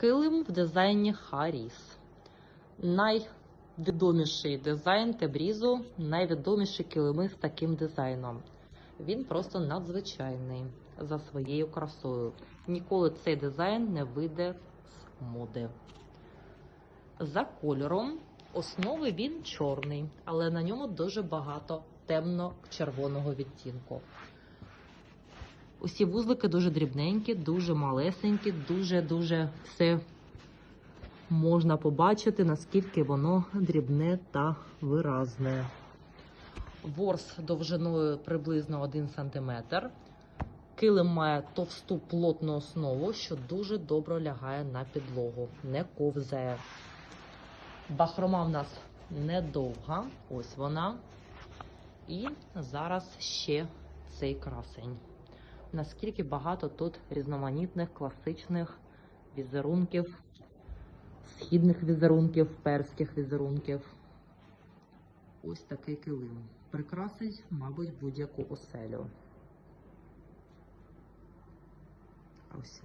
Килим в дизайні Харіс. Найвідоміший дизайн Тебрізу, найвідоміші килими з таким дизайном. Він просто надзвичайний за своєю красою. Ніколи цей дизайн не вийде з моди. За кольором основи він чорний, але на ньому дуже багато темно-червоного відтінку. Усі вузлики дуже дрібненькі, дуже малесенькі, дуже-дуже все можна побачити, наскільки воно дрібне та виразне. Ворс довжиною приблизно 1 см. Килим має товсту плотну основу, що дуже добре лягає на підлогу, не ковзає. Бахрома в нас недовга, ось вона. І зараз ще цей красень. Наскільки багато тут різноманітних класичних візерунків, східних візерунків, перських візерунків. Ось такий килим. Прикрасить, мабуть, будь-яку оселю. Ось.